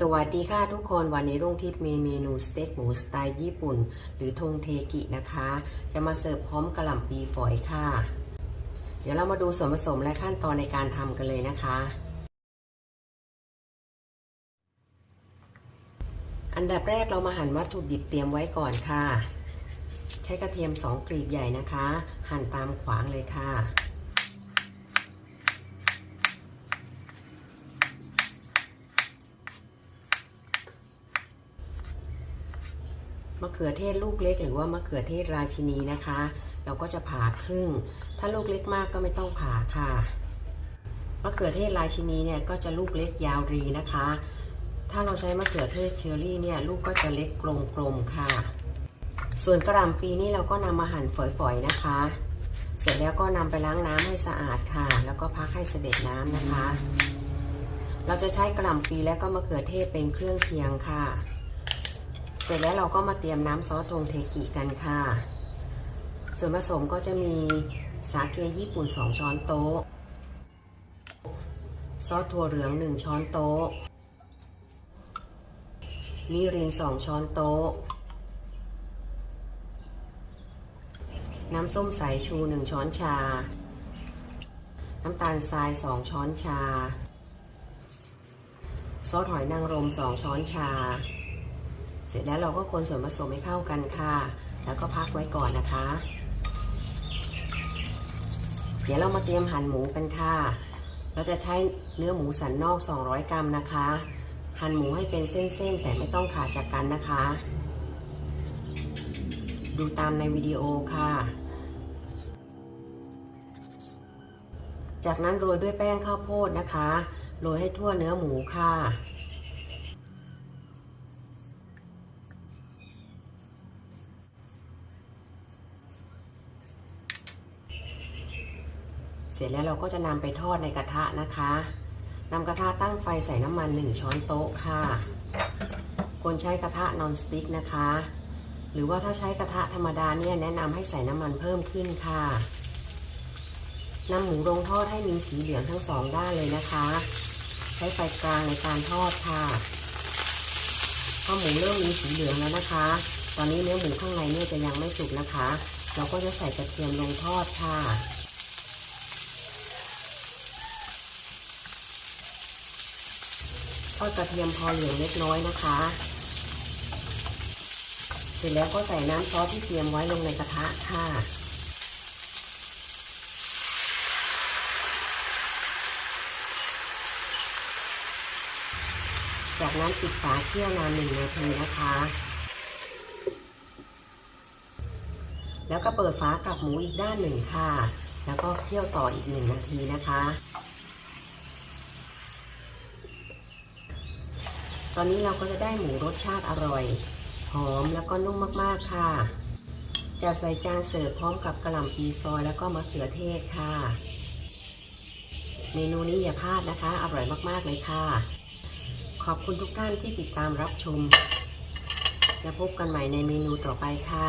สวัสดีค่ะทุกคนวันนี้รุ่งทิพย์มีเมนูสเต็กหมูสไตล์ญี่ปุ่น หรือทงเทกินะคะ จะมาเสิร์ฟพร้อมกระหล่ำปีฝอยค่ะ เดี๋ยวเรามาดูส่วนผสมและขั้นตอนในการทำกันเลยนะคะ อันดับแรกเรามาหั่นวัตถุดิบเตรียมไว้ก่อนค่ะ ใช้กระเทียม 2 กลีบใหญ่นะคะ หั่นตามขวางเลยค่ะ มะเขือเทศลูกเล็ก หรือว่ามะเขือเทศราชินีนะคะ เราก็จะผ่าครึ่ง ถ้าลูกเล็กมากก็ไม่ต้องผ่าค่ะมะเขือเทศราชินีเนี่ยก็จะลูกเล็กยาวรีนะคะ ถ้าเราใช้มะเขือเทศเชอรี่เนี่ยลูกก็จะเล็กกลมๆค่ะ ส่วนกระหล่ำปีนี่เราก็นำมาหั่นฝอยๆนะคะ เสร็จแล้วก็นำไปล้างน้ำให้สะอาดค่ะ แล้วก็พักให้เสด็จน้ำนะคะ เราจะใช้กระหล่ำปีและก็มะเขือเทศเป็นเครื่องเคียงค่ะ เสร็จแล้วเราก็มาเตรียมน้ำซอสทงเทกิกันค่ะ ส่วนผสมก็จะมีสาเกญี่ปุ่น 2 ช้อนโต๊ะ ซอสถั่วเหลือง 1 ช้อนโต๊ะ มิริน 2 ช้อนโต๊ะ น้ำส้มสายชู 1 ช้อนชา น้ำตาลทราย 2 ช้อนชา ซอสหอยนางรม 2 ช้อนชา เสร็จแล้วเราก็คนส่วนผสมให้เข้ากันค่ะ แล้วก็พักไว้ก่อนนะคะ เดี๋ยวเรามาเตรียมหั่นหมูกันค่ะ เราจะใช้เนื้อหมูสันนอก 200 กรัมนะคะ หั่นหมูให้เป็นเส้นๆ แต่ไม่ต้องขาดจากกันนะคะ ดูตามในวิดีโอค่ะ จากนั้นโรยด้วยแป้งข้าวโพดนะคะ โรยให้ทั่วเนื้อหมูค่ะ เสร็จแล้วเราก็จะนำไปทอดในกระทะนะคะนำกระทะตั้งไฟใส่น้ำมัน 1 ช้อนโต๊ะค่ะควรใช้กระทะนอนสติ๊กนะคะ หรือว่าถ้าใช้กระทะธรรมดาเนี่ยแนะนำให้ใส่น้ำมันเพิ่มขึ้นค่ะนำหมูลงทอดให้มีสีเหลืองทั้งสองด้านเลยนะคะ ใช้ไฟกลางในการทอดค่ะพอหมูเริ่มมีสีเหลืองแล้วนะคะ ตอนนี้เนื้อหมูข้างในเนี่ยจะยังไม่สุกนะคะ เราก็จะใส่กระเทียมลงทอดค่ะ ทอดกระเทียมพอเหลืองเล็กน้อยนะคะ เสร็จแล้วก็ใส่น้ำซอสที่เตรียมไว้ลงในกระทะค่ะ จากนั้นปิดฝาเคี่ยวนานหนึ่งนาทีนะคะ แล้วก็เปิดฝากับหมูอีกด้านหนึ่งค่ะ แล้วก็เคี่ยวต่ออีกหนึ่งนาทีนะคะ ตอนนี้เราก็จะได้หมูรสชาติอร่อย หอมแล้วก็นุ่มมากๆค่ะ จะใส่จานเสิร์ฟพร้อมกับกระหล่ำปีซอยแล้วก็มะเขือเทศค่ะ เมนูนี้อย่าพลาดนะคะ อร่อยมากๆเลยค่ะ ขอบคุณทุกท่านที่ติดตามรับชม และพบกันใหม่ในเมนูต่อไปค่ะ